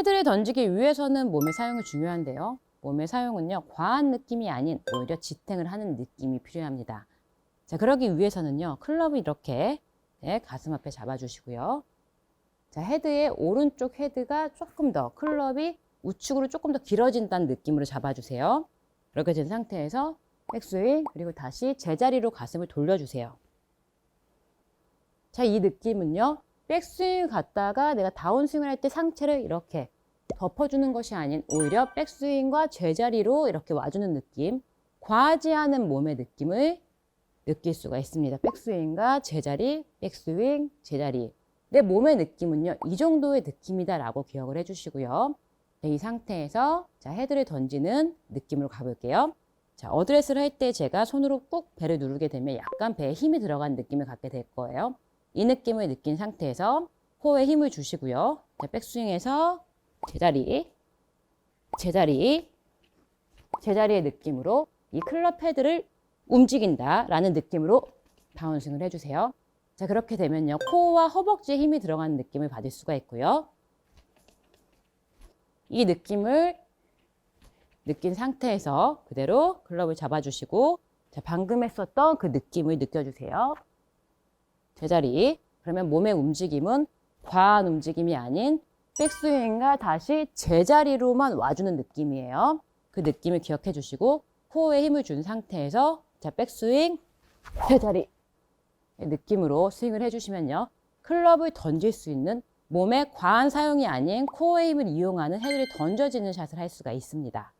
헤드를 던지기 위해서는 몸의 사용이 중요한데요. 몸의 사용은요, 과한 느낌이 아닌 오히려 지탱을 하는 느낌이 필요합니다. 자, 그러기 위해서는요, 클럽을 이렇게 네, 가슴 앞에 잡아주시고요. 자, 헤드의 오른쪽 헤드가 조금 더 클럽이 우측으로 조금 더 길어진다는 느낌으로 잡아주세요. 그렇게 된 상태에서 백스윙 그리고 다시 제자리로 가슴을 돌려주세요. 자, 이 느낌은요. 백스윙 갔다가 내가 다운스윙을 할 때 상체를 이렇게 덮어주는 것이 아닌 오히려 백스윙과 제자리로 이렇게 와주는 느낌, 과하지 않은 몸의 느낌을 느낄 수가 있습니다. 백스윙과 제자리, 백스윙, 제자리. 내 몸의 느낌은요, 이 정도의 느낌이다라고 기억을 해주시고요. 네, 이 상태에서 자 헤드를 던지는 느낌으로 가볼게요. 자 어드레스를 할 때 제가 손으로 꾹 배를 누르게 되면 약간 배에 힘이 들어간 느낌을 갖게 될 거예요. 이 느낌을 느낀 상태에서 호에 힘을 주시고요. 자, 백스윙에서 제자리, 제자리, 제자리의 느낌으로 이 클럽 헤드를 움직인다 라는 느낌으로 다운스윙을 해주세요. 자 그렇게 되면요 코어와 허벅지에 힘이 들어가는 느낌을 받을 수가 있고요. 이 느낌을 느낀 상태에서 그대로 글러브를 잡아주시고 자, 방금 했었던 그 느낌을 느껴주세요. 제자리. 그러면 몸의 움직임은 과한 움직임이 아닌 백스윙과 다시 제자리로만 와주는 느낌이에요. 그 느낌을 기억해 주시고 코어에 힘을 준 상태에서 자 백스윙 제자리 느낌으로 스윙을 해주시면요. 클럽을 던질 수 있는 몸의 과한 사용이 아닌 코어의 힘을 이용하는 헤드를 던져지는 샷을 할 수가 있습니다.